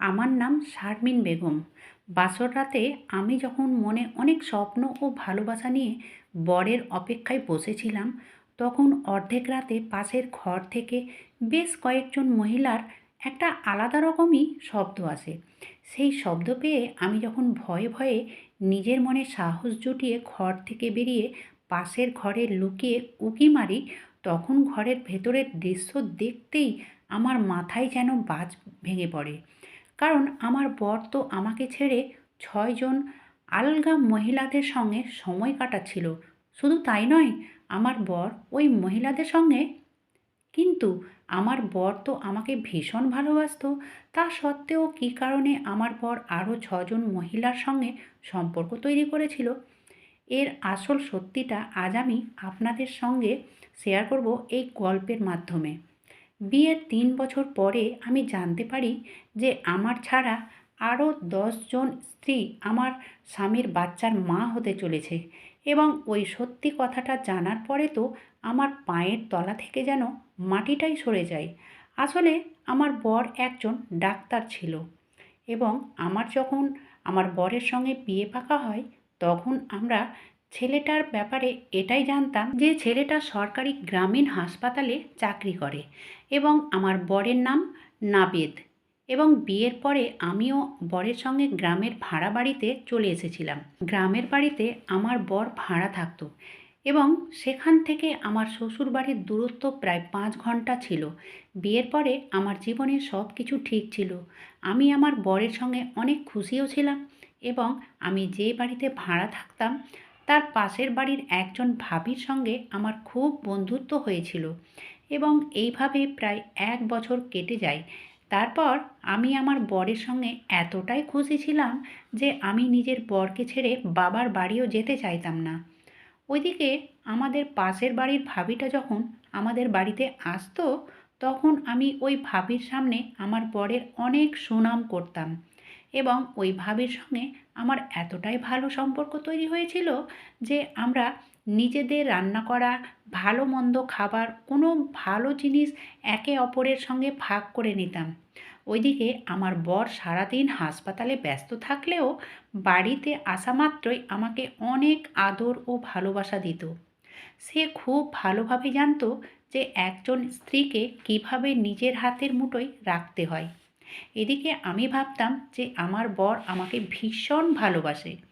আমার নাম শারমিন বেগম। বাসর রাতে আমি যখন মনে অনেক স্বপ্ন ও ভালোবাসা নিয়ে বরের অপেক্ষায় বসেছিলাম, তখন অর্ধেক রাতে পাশের ঘর থেকে বেশ কয়েকজন মহিলার একটা আলাদা রকমই শব্দ আসে। সেই শব্দ পেয়ে আমি যখন ভয়ে ভয়ে নিজের মনে সাহস জুটিয়ে ঘর থেকে বেরিয়ে পাশের ঘরে লুকিয়ে উকি মারি, তখন ঘরের ভেতরের দৃশ্য দেখতেই আমার মাথায় যেন বাজ ভেঙে পড়ে। কারণ আমার বর তো আমাকে ছেড়ে ছয়জন আলগা মহিলাদের সঙ্গে সময় কাটাচ্ছিল। শুধু তাই নয়, আমার বর ওই মহিলাদের সঙ্গে। কিন্তু আমার বর তো আমাকে ভীষণ ভালোবাসতো। তা সত্ত্বেও কী কারণে আমার বর আরও ছজন মহিলার সঙ্গে সম্পর্ক তৈরি করেছিল? এর আসল সত্যিটা আজ আমি আপনাদের সঙ্গে শেয়ার করব এই গল্পের মাধ্যমে। বিয়ের তিন বছর পরে আমি জানতে পারি যে আমার ছাড়া আরও দশজন স্ত্রী আমার স্বামীর বাচ্চার মা হতে চলেছে এবং ওই সত্যি কথাটা জানার পরে তো আমার পায়ের তলা থেকে যেন মাটিটাই সরে যায়। আসলে আমার বর একজন ডাক্তার ছিল এবং আমার যখন আমার বরের সঙ্গে বিয়ে পাকা হয় তখন আমরা ছেলেটার ব্যাপারে এটাই জানতাম যে ছেলেটা সরকারি গ্রামীণ হাসপাতালে চাকরি করে এবং আমার বরের নাম নাবেদ। এবং বিয়ের পরে আমিও বরের সঙ্গে গ্রামের ভাড়া বাড়িতে চলে এসেছিলাম। গ্রামের বাড়িতে আমার বর ভাড়া থাকতো এবং সেখান থেকে আমার শ্বশুর বাড়ির দূরত্ব প্রায় পাঁচ ঘণ্টা ছিল। বিয়ের পরে আমার জীবনে সব কিছু ঠিক ছিল। আমি আমার বরের সঙ্গে অনেক খুশিও ছিলাম এবং আমি যে বাড়িতে ভাড়া থাকতাম, তার পাশের বাড়ির একজন ভাবির সঙ্গে আমার খুব বন্ধুত্ব হয়েছিল। এবং এইভাবে প্রায় এক বছর কেটে যায়। তারপর আমি আমার বরের সঙ্গে এতটাই খুশি ছিলাম যে আমি নিজের বরকে ছেড়ে বাবার বাড়িও যেতে চাইতাম না। ওইদিকে আমাদের পাশের বাড়ির ভাবিটা যখন আমাদের বাড়িতে আসতো, তখন আমি ওই ভাবির সামনে আমার বরের অনেক সুনাম করতাম এবং ওই ভাবির সঙ্গে আমার এতটাই ভালো সম্পর্ক তৈরি হয়েছিল যে আমরা নিজেদের রান্না করা, ভালো মন্দ খাবার, কোনো ভালো জিনিস একে অপরের সঙ্গে ভাগ করে নিতাম। ওইদিকে আমার বর সারাদিন হাসপাতালে ব্যস্ত থাকলেও বাড়িতে আসা মাত্রই আমাকে অনেক আদর ও ভালোবাসা দিত। সে খুব ভালোভাবে জানতো যে একজন স্ত্রীকে কীভাবে নিজের হাতের মুঠোয় রাখতে হয়। এদিকে আমি ভাবতাম যে আমার বর আমাকে ভীষণ ভালোবাসে।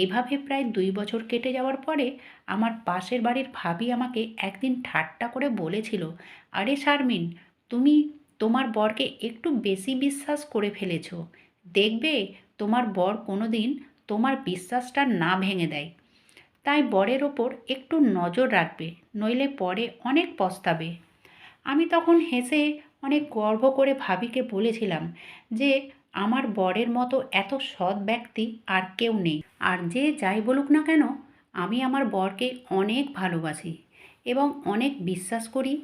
এইভাবে প্রায় দুই বছর কেটে যাওয়ার পরে আমার পাশের বাড়ির ভাবি আমাকে একদিন ঠাট্টা করে বলেছিল, আরে শারমিন, তুমি তোমার বরকে একটু বেশি বিশ্বাস করে ফেলেছ। দেখবে তোমার বর কোনো দিন তোমার বিশ্বাসটা না ভেঙে দেয়। তাই বরের ওপর একটু নজর রাখবে, নইলে পরে অনেক পস্তাবে। আমি তখন হেসে অনেক গর্ব করে ভাবিকে বলেছিলাম যে আমার বরের মতো এত সৎ ব্যক্তি আর কেউ নেই। আর যে যাই বলুক না কেন, আমি আমার বরকে অনেক ভালোবাসি এবং অনেক বিশ্বাস করি,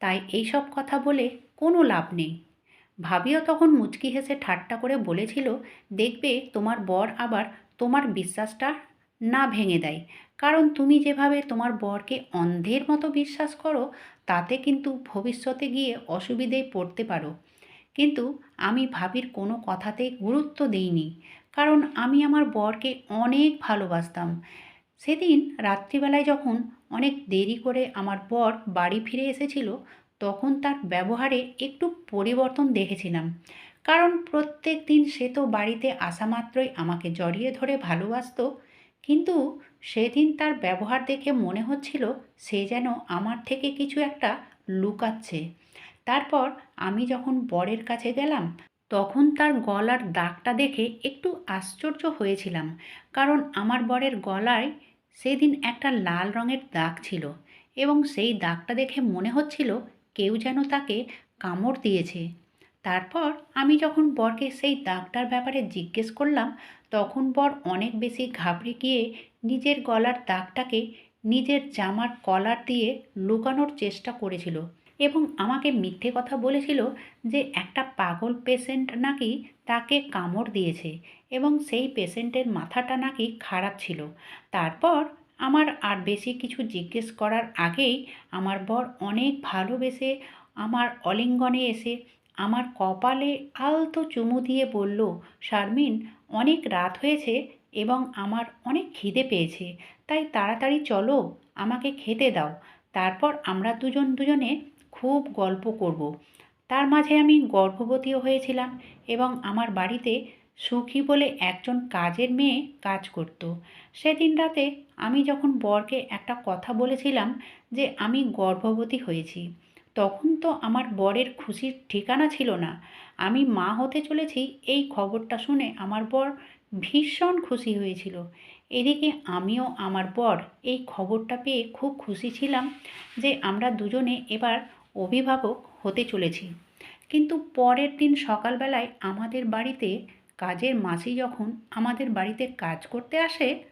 তাই এইসব কথা বলে কোনো লাভ নেই। ভাবিও তখন মুচকি হেসে ঠাট্টা করে বলেছিল, দেখবে তোমার বর আবার তোমার বিশ্বাসটা না ভেঙে দেয়। কারণ তুমি যেভাবে তোমার বরকে অন্ধের মতো বিশ্বাস করো, তাতে কিন্তু ভবিষ্যতে গিয়ে অসুবিধেয় পড়তে পারো। কিন্তু আমি ভাবির কোনো কথাতেই গুরুত্ব দিইনি। কারণ আমি আমার বরকে অনেক ভালোবাসতাম। সেদিন রাত্রিবেলায় যখন অনেক দেরি করে আমার বর বাড়ি ফিরে এসেছিল, তখন তার ব্যবহারে একটু পরিবর্তন দেখেছিলাম। কারণ প্রত্যেক দিন সে তো বাড়িতে আসা মাত্রই আমাকে জড়িয়ে ধরে ভালোবাসতো, কিন্তু সেদিন তার ব্যবহার দেখে মনে হচ্ছিল সে যেন আমার থেকে কিছু একটা লুকাচ্ছে। তারপর আমি যখন বরের কাছে গেলাম, তখন তার গলার দাগটা দেখে একটু আশ্চর্য হয়েছিলাম, কারণ আমার বরের গলায় সেদিন একটা লাল রঙের দাগ ছিল এবং সেই দাগটা দেখে মনে হচ্ছিল কেউ যেন তাকে কামড় দিয়েছে। তারপর আমি যখন বরকে সেই দাগটার ব্যাপারে জিজ্ঞেস করলাম, তখন বর অনেক বেশি ঘাবড়ে গিয়ে নিজের গলার দাগটাকে নিজের জামার কলার দিয়ে লুকানোর চেষ্টা করেছিল। এবং আমাকে মিথ্যে কথা বলেছিল যে একটা পাগল পেশেন্ট নাকি তাকে কামড় দিয়েছে এবং সেই পেশেন্টের মাথাটা নাকি খারাপ ছিল। তারপর আমার আর বেশি কিছু জিজ্ঞেস করার আগেই আমার বর অনেক ভালোবেসে আমার অলিঙ্গনে এসে আমার কপালে আলতো চুমু দিয়ে বলল, শারমিন, অনেক রাত হয়েছে এবং আমার অনেক খিদে পেয়েছে, তাই তাড়াতাড়ি চলো, আমাকে খেতে দাও। তারপর আমরা দুজন দুজনে খুব গল্প করব। তার মাঝে আমি গর্ভবতীও হয়েছিলাম এবং আমার বাড়িতে সুখী বলে একজন কাজের মেয়ে কাজ করত। সেদিন রাতে আমি যখন বরকে একটা কথা বলেছিলাম যে আমি গর্ভবতী হয়েছি, তখন তো আমার বরের খুশির ঠিকানা ছিল না। আমি মা হতে চলেছি এই খবরটা শুনে আমার বর ভীষণ খুশি হয়েছিল। এদিকে আমিও আমার বর এই খবরটা পেয়ে খুব খুশি ছিলাম যে আমরা দুজনে এবার অভিভাবক হতে চলেছি। কিন্তু পরের দিন সকালবেলায় আমাদের বাড়িতে কাজের মাসি যখন আমাদের বাড়িতে কাজ করতে আসে,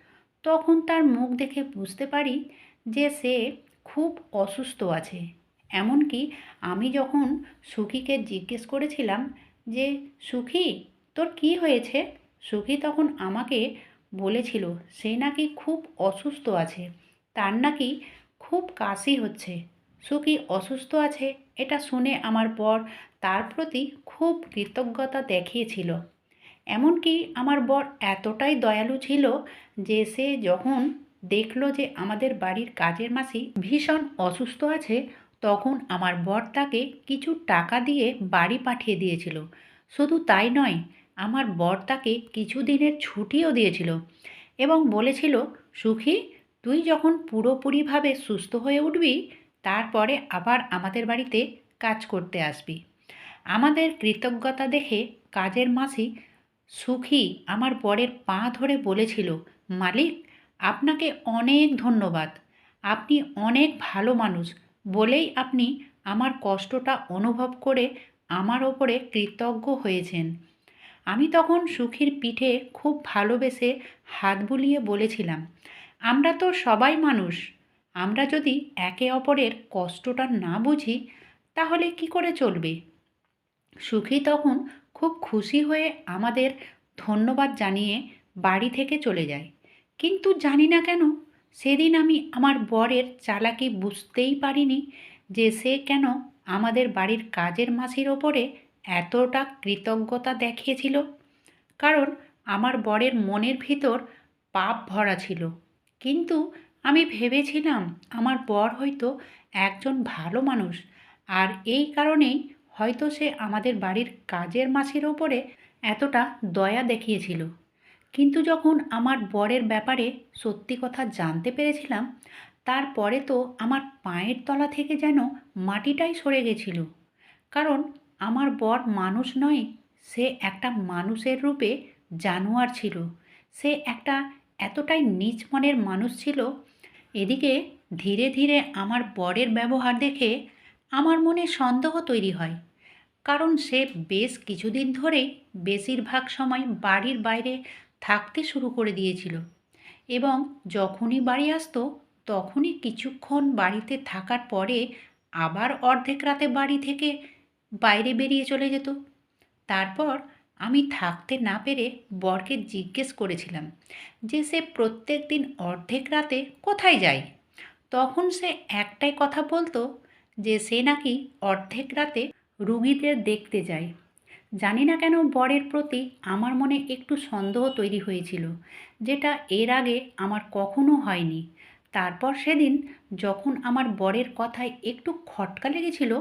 তখন তার মুখ দেখে বুঝতে পারি যে সে খুব অসুস্থ আছে। এমনকি আমি যখন সুখীকে জিজ্ঞেস করেছিলাম যে, সুখী, তোর কি হয়েছে? সুখী তখন আমাকে বলেছিল, সে নাকি খুব অসুস্থ আছে। তার নাকি খুব কাশি হচ্ছে। সুখী অসুস্থ আছে? এটা শুনে আমার বর তার প্রতি খুব কৃতজ্ঞতা দেখিয়েছিল। এমনকি আমার বর এতটাই দয়ালু ছিল যে সে যখন দেখল যে আমাদের বাড়ির কাজের মাসি ভীষণ অসুস্থ আছে, তখন আমার বর তাকে কিছু টাকা দিয়ে বাড়ি পাঠিয়ে দিয়েছিল। শুধু তাই নয়, আমার বর তাকে কিছু দিনের ছুটিও দিয়েছিল এবং বলেছিল, সুখী, তুই যখন পুরোপুরিভাবে সুস্থ হয়ে উঠবি তারপরে আবার আমাদের বাড়িতে কাজ করতে আসবি। আমাদের কৃতজ্ঞতা দেখে কাজের মাসি সুখী আমার বরের পা ধরে বলেছিল, মালিক, আপনাকে অনেক ধন্যবাদ। আপনি অনেক ভালো মানুষ। বলেই আপনি আমার কষ্টটা অনুভব করে আমার ওপরে কৃতজ্ঞ হয়েছেন। আমি তখন সুখীর পিঠে খুব ভালোবেসে হাত বুলিয়ে বলেছিলাম, আমরা তো সবাই মানুষ। আমরা যদি একে অপরের কষ্টটা না বুঝি, তাহলে কি করে চলবে? সুখী তখন খুব খুশি হয়ে আমাদের ধন্যবাদ জানিয়ে বাড়ি থেকে চলে যায়। কিন্তু জানি না কেন, সেদিন আমি আমার বরের চালাকি বুঝতেই পারিনি যে সে কেন আমাদের বাড়ির কাজের মাসির ওপরে এতটা কৃতজ্ঞতা দেখিয়েছিল। কারণ আমার বরের মনের ভিতর পাপ ভরা ছিল। কিন্তু আমি ভেবেছিলাম আমার বর হয়তো একজন ভালো মানুষ, আর এই কারণেই হয়তো সে আমাদের বাড়ির কাজের মাসির ওপরে এতটা দয়া দেখিয়েছিল। কিন্তু যখন আমার বরের ব্যাপারে সত্যি কথা জানতে পেরেছিলাম, তারপরে তো আমার পায়ের তলা থেকে যেন মাটিটাই সরে গেছিল। কারণ আমার বর মানুষ নয়, সে একটা মানুষের রূপে জানোয়ার ছিল। সে একটা এতটাই নিচ মনের মানুষ ছিল এদিকে ধীরে ধীরে আমার বরের ব্যবহার দেখে আমার মনে সন্দেহ তৈরি হয়, কারণ সে বেশ কিছুদিন ধরেই বেশিরভাগ সময় বাড়ির বাইরে থাকতে শুরু করে দিয়েছিল এবং যখনই বাড়ি আসতো তখনই কিছুক্ষণ বাড়িতে থাকার পরে আবার অর্ধেক রাতে বাড়ি থেকে বাইরে বেরিয়ে চলে যেত। তারপর আমি থাকতে না পেরে বরকে জিজ্ঞেস করেছিলাম যে সে প্রত্যেক দিন অর্ধেক রাতে কোথায় যায়? তখন সে একটাই কথা বলতো যে সে নাকি অর্ধেক রাতে রুগীদের দেখতে যায়। জানি না কেন বরের প্রতি আমার মনে একটু সন্দেহ তৈরি হয়েছিল, যেটা এর আগে আমার কখনো হয়নি। তারপর সেদিন যখন আমার বরের কথায় একটু খটকা লেগেছিল,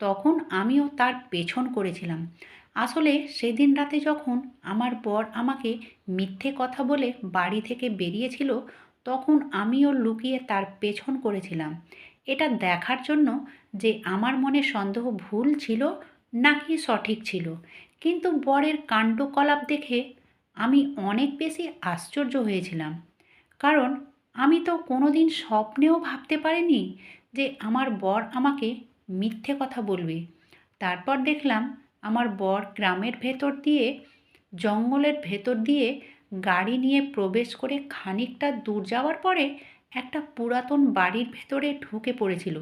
তখন আমিও তার পেছন করেছিলাম। আসলে সেদিন রাতে যখন আমার বর আমাকে মিথ্যে কথা বলে বাড়ি থেকে বেরিয়েছিল, তখন আমিও লুকিয়ে তার পেছন করেছিলাম। এটা দেখার জন্য যে আমার মনে সন্দেহ ভুল ছিল নাকি সঠিক ছিল। কিন্তু বরের কাণ্ডকলাপ দেখে আমি অনেক বেশি আশ্চর্য হয়েছিলাম। কারণ আমি তো কোনো দিন স্বপ্নেও ভাবতে পারিনি যে আমার বর আমাকে মিথ্যে কথা বলবে। তারপর দেখলাম আমার বর গ্রামের ভেতর দিয়ে, জঙ্গলের ভেতর দিয়ে গাড়ি নিয়ে প্রবেশ করে খানিকটা দূর যাওয়ার পরে একটা পুরাতন বাড়ির ভেতরে ঢুকে পড়েছিল।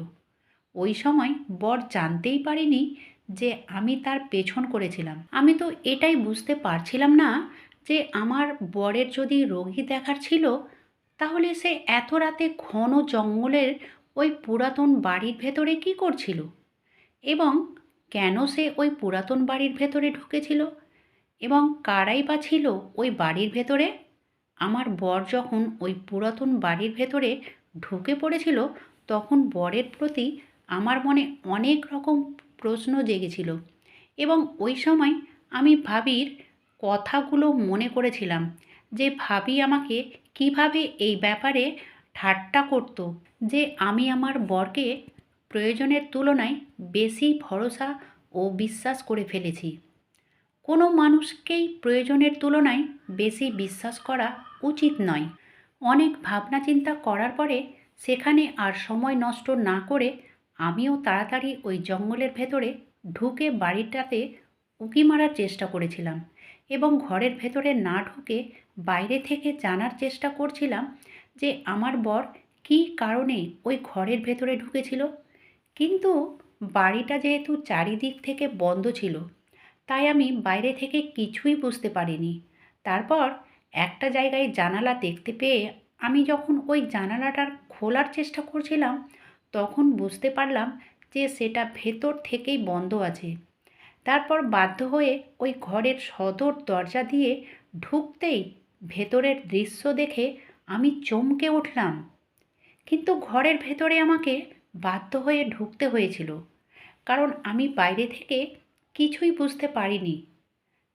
ওই সময় বর জানতেই পারিনি যে আমি তার পেছন করেছিলাম। আমি তো এটাই বুঝতে পারছিলাম না যে আমার বরের যদি রোগী দেখার ছিল, তাহলে সে এত রাতে ঘন জঙ্গলের ওই পুরাতন বাড়ির ভেতরে কি করছিল? এবং কেন সে ওই পুরাতন বাড়ির ভেতরে ঢুকেছিল? এবং কারাই বা ছিল ওই বাড়ির ভেতরে? আমার বর যখন ওই পুরাতন বাড়ির ভেতরে ঢুকে পড়েছিল, তখন বরের প্রতি আমার মনে অনেক রকম প্রশ্ন জেগেছিল। এবং ওই সময় আমি ভাবির কথাগুলো মনে করেছিলাম যে ভাবি আমাকে কীভাবে এই ব্যাপারে ঠাট্টা করত, যে আমি আমার বরকে প্রয়োজনের তুলনায় বেশি ভরসা ও বিশ্বাস করে ফেলেছি। কোনো মানুষকেই প্রয়োজনের তুলনায় বেশি বিশ্বাস করা উচিত নয়। অনেক ভাবনা চিন্তা করার পরে সেখানে আর সময় নষ্ট না করে আমিও তাড়াতাড়ি ওই জঙ্গলের ভেতরে ঢুকে বাড়িটাতে উঁকি মারার চেষ্টা করেছিলাম এবং ঘরের ভেতরে না ঢুকে বাইরে থেকে জানার চেষ্টা করছিলাম যে আমার বর কী কারণে ওই ঘরের ভেতরে ঢুকেছিল কিন্তু বাড়িটা যেহেতু চারিদিক থেকে বন্ধ ছিল, তাই আমি বাইরে থেকে কিছুই বুঝতে পারিনি। তারপর একটা জায়গায় জানালা দেখতে পেয়ে আমি যখন ওই জানালাটার খোলার চেষ্টা করছিলাম, তখন বুঝতে পারলাম যে সেটা ভেতর থেকেই বন্ধ আছে। তারপর বাধ্য হয়ে ওই ঘরের সদর দরজা দিয়ে ঢুকতেই ভেতরের দৃশ্য দেখে আমি চমকে উঠলাম। কিন্তু ঘরের ভেতরে আমাকে বাধ্য হয়ে ঢুকতে হয়েছিল, কারণ আমি বাইরে থেকে কিছুই বুঝতে পারিনি।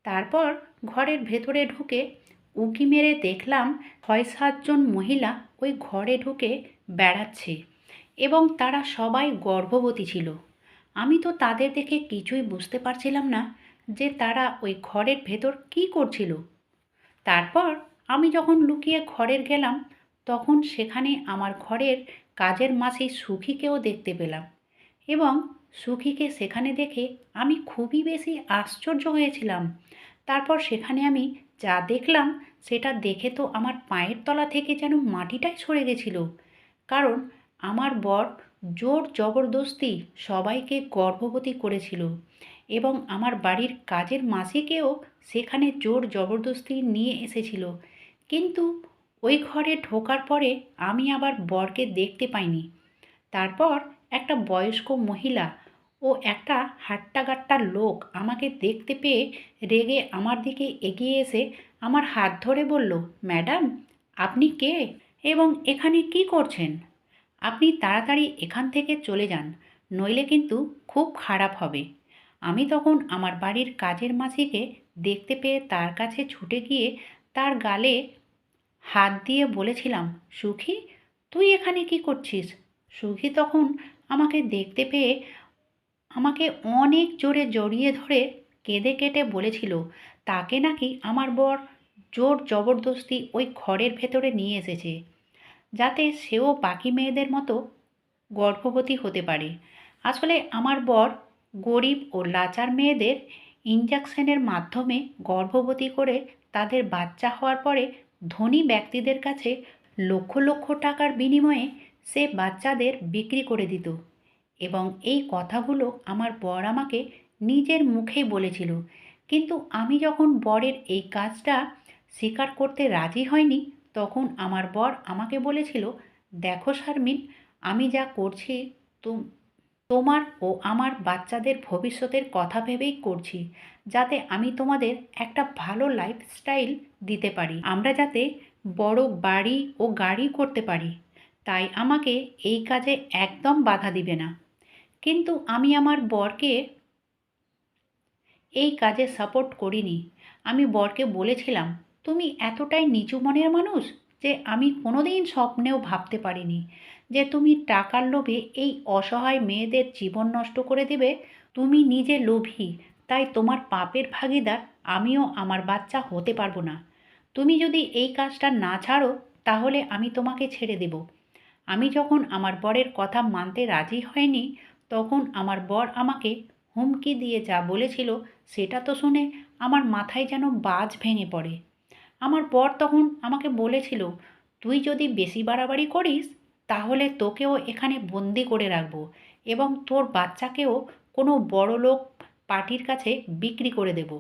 তারপর ঘরের ভেতরে ঢুকে উঁকি মেরে দেখলাম ছয় সাতজন মহিলা ওই ঘরে ঢুকে বেড়াচ্ছে এবং তারা সবাই গর্ভবতী ছিল। আমি তো তাদের দেখে কিছুই বুঝতে পারছিলাম না যে তারা ওই ঘরের ভেতর কী করছিল। তারপর আমি যখন লুকিয়ে ঘরের গেলাম, তখন সেখানে আমার ঘরের কাজের মাসি সুখীকেও দেখতে পেলাম এবং সুখীকে সেখানে দেখে আমি খুবই বেশি আশ্চর্য হয়েছিলাম। তারপর সেখানে আমি যা দেখলাম, সেটা দেখে তো আমার পায়ের তলা থেকে যেন মাটিটাই সরে গেছিল। কারণ আমার বর জোর জবরদস্তি সবাইকে গর্ভবতী করেছিল এবং আমার বাড়ির কাজের মাসিকেও সেখানে জোর জবরদস্তি নিয়ে এসেছিল। কিন্তু ওই ঘরে ঢোকার পরে আমি আবার বরকে দেখতে পাইনি। তারপর একটা বয়স্ক মহিলা ও একটা হাট্টাগাট্টা লোক আমাকে দেখতে পেয়ে রেগে আমার দিকে এগিয়ে এসে আমার হাত ধরে বলল, ম্যাডাম, আপনি কে এবং এখানে কি করছেন? আপনি তাড়াতাড়ি এখান থেকে চলে যান, নইলে কিন্তু খুব খারাপ হবে। আমি তখন আমার বাড়ির কাজের মাসিকে দেখতে পেয়ে তার কাছে ছুটে গিয়ে তার গালে হাত দিয়ে বলেছিলাম, সুখী? তুই এখানে কি করছিস? সুখী তখন আমাকে দেখতে পেয়ে আমাকে অনেক জোরে জড়িয়ে ধরে কেঁদে কেটে বলেছিল, তাকে নাকি আমার বর জোর জবরদস্তি ওই ঘরের ভেতরে নিয়ে এসেছে, যাতে সেও বাকি মেয়েদের মতো গর্ভবতী হতে পারে। আসলে আমার বর গরিব ও লাচার মেয়েদের ইঞ্জেকশনের মাধ্যমে গর্ভবতী করে তাদের বাচ্চা হওয়ার পরে ধনী ব্যক্তিদের কাছে লক্ষ লক্ষ টাকার বিনিময়ে সে বাচ্চাদের বিক্রি করে দিত এবং এই কথাগুলো আমার বর আমাকে নিজের মুখেই বলেছিল। কিন্তু আমি যখন বরের এই কাজটা স্বীকার করতে রাজি হয়নি, তখন আমার বর আমাকে বলেছিল, দেখো শারমিন, আমি যা করছি তোমার ও আমার বাচ্চাদের ভবিষ্যতের কথা ভেবেই করছি। যাতে আমি তোমাদের একটা ভালো লাইফস্টাইল দিতে পারি। আমরা যাতে বড় বাড়ি ও গাড়ি করতে পারি। তাই আমাকে এই কাজে একদম বাধা দিবে না। কিন্তু আমি আমার বরকে এই কাজে সাপোর্ট করিনি। আমি বরকে বলেছিলাম, তুমি এতটাই নিচু মনের মানুষ যে আমি কোনোদিন স্বপ্নেও ভাবতে পারিনি যে তুমি টাকার লোভে এই অসহায় মেয়েদের জীবন নষ্ট করে দেবে। তুমি নিজে লোভী তাই তোমার পাপের ভাগিদার আমিও আমার বাচ্চা হতে পারব না। তুমি যদি এই কাজটা না ছাড়ো, তাহলে আমি তোমাকে ছেড়ে দেব। আমি যখন আমার বরের কথা মানতে রাজি হয়নি, তখন আমার বর আমাকে হুমকি দিয়ে যা বলেছিল, সেটা তো শুনে আমার মাথায় যেন বাজ ভেঙে পড়ে। আমার বর তখন আমাকে বলেছিল, তুই যদি বেশি বাড়াবাড়ি করিস, তাহলে তোকেও এখানে বন্দি করে রাখব এবং তোর বাচ্চাকেও কোনো বড় লোক পার্টির কাছে বিক্রি করে দেব।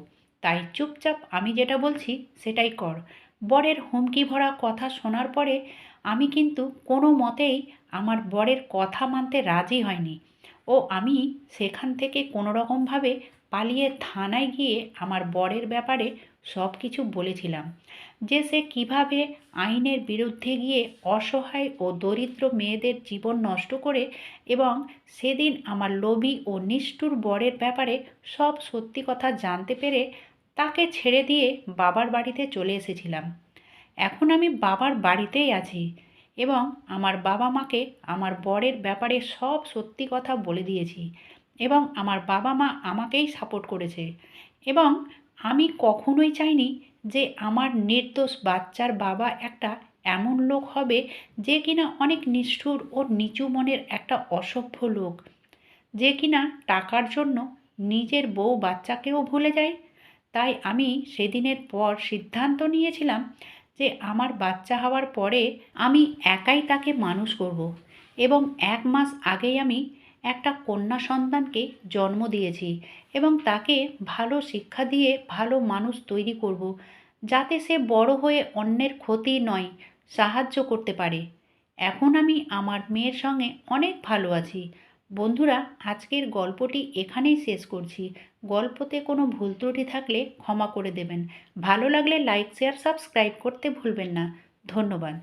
তাই চুপচাপ আমি যেটা বলছি সেটাই কর। বরের হুমকি ভরা কথা শোনার পরে আমি কিন্তু কোনো মতেই আমার বরের কথা মানতে রাজি হয়নি ও আমি সেখান থেকে কোনো রকমভাবে পালিয়ে থানায় গিয়ে আমার বরের ব্যাপারে সব কিছু বলেছিলাম যে সে কীভাবে আইনের বিরুদ্ধে গিয়ে অসহায় ও দরিদ্র মেয়েদের জীবন নষ্ট করে এবং সেদিন আমার লোভী ও নিষ্ঠুর বরের ব্যাপারে সব সত্যি কথা জানতে পেরে তাকে ছেড়ে দিয়ে বাবার বাড়িতে চলে এসেছিলাম। এখন আমি বাবার বাড়িতেই আছি এবং আমার বাবা মাকে আমার বরের ব্যাপারে সব সত্যি কথা বলে দিয়েছি এবং আমার বাবা মা আমাকেই সাপোর্ট করেছে এবং আমি কখনোই চাইনি যে আমার নির্দোষ বাচ্চার বাবা একটা এমন লোক হবে যে কিনা অনেক নিষ্ঠুর ও নিচু মনের একটা অসভ্য লোক, যে কিনা টাকার জন্য নিজের বউ বাচ্চাকেও ভুলে যায়। তাই আমি সেদিনের পর সিদ্ধান্ত নিয়েছিলাম যে আমার বাচ্চা হওয়ার পরে আমি একাই তাকে মানুষ করব এবং এক মাস আগেই আমি একটা কন্যা সন্তানকে জন্ম দিয়েছি এবং তাকে ভালো শিক্ষা দিয়ে ভালো মানুষ তৈরি করব যাতে সে বড় হয়ে অন্যের ক্ষতি নয়, সাহায্য করতে পারে। এখন আমি আমার মেয়ের সঙ্গে অনেক ভালো আছি। বন্ধুরা, আজকের গল্পটি এখানেই শেষ করছি। গল্পতে কোনো ভুল ত্রুটি থাকলে ক্ষমা করে দেবেন। ভালো লাগলে লাইক, শেয়ার, সাবস্ক্রাইব করতে ভুলবেন না। ধন্যবাদ।